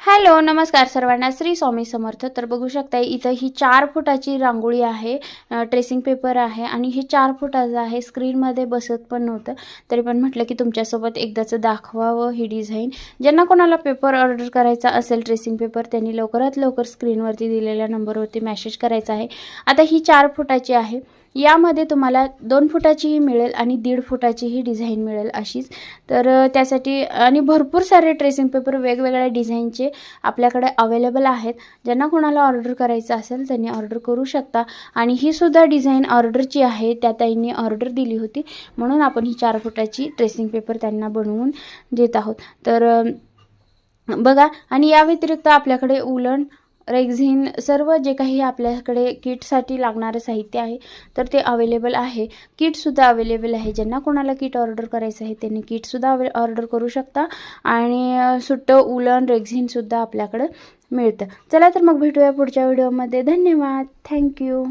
Hello नमस्कार सर्वांना. श्री स्वामी समर्थ. तर बघू शकता इथं ही चार फुटाची रांगोळी आहे ट्रेसिंग पेपर आहे आणि हे चार फुटाचं आहे. स्क्रीनमध्ये बसत पण नव्हतं. तरी पण म्हटलं की तुमच्यासोबत एकदाचं दाखवावं ही डिझाईन ज्यांना कोणाला पेपर ऑर्डर करायचा असेल ट्रेसिंग पेपर त्यांनी लवकरात लवकर स्क्रीनवरती दिलेल्या नंबरवरती मॅसेज करायचा आहे. आता ही चार फुटाची आहे. यामध्ये तुम्हाला दोन फुटाचीही मिळेल आणि दीड फुटाचीही डिझाईन मिळेल अशीच. तर त्यासाठी आणि भरपूर सारे ट्रेसिंग पेपर वेगवेगळ्या डिझाईनचे आपल्याकडे अवेलेबल आहेत. ज्यांना कोणाला ऑर्डर करायचं असेल त्यांनी ऑर्डर करू शकता. आणि ही सुद्धा डिझाईन ऑर्डरची आहे त्या ताईंनी ऑर्डर दिली होती. म्हणून आपण ही चार फुटाची ट्रेसिंग पेपर त्यांना बनवून देत आहोत. तर बघा आणि या व्यतिरिक्त आपल्याकडे उलन रेक्झिन सर्व जे काही आपल्याकडे किटसाठी लागणारं साहित्य आहे तर ते अवेलेबल आहे. किटसुद्धा अवेलेबल आहे. ज्यांना कोणाला किट ऑर्डर करायचं आहे त्यांनी किटसुद्धा अवे ऑर्डर करू शकता. आणि सुट्टं उलन रेक्झिनसुद्धा आपल्याकडं मिळतं. चला तर मग भेटूया पुढच्या व्हिडिओमध्ये धन्यवाद. थँक्यू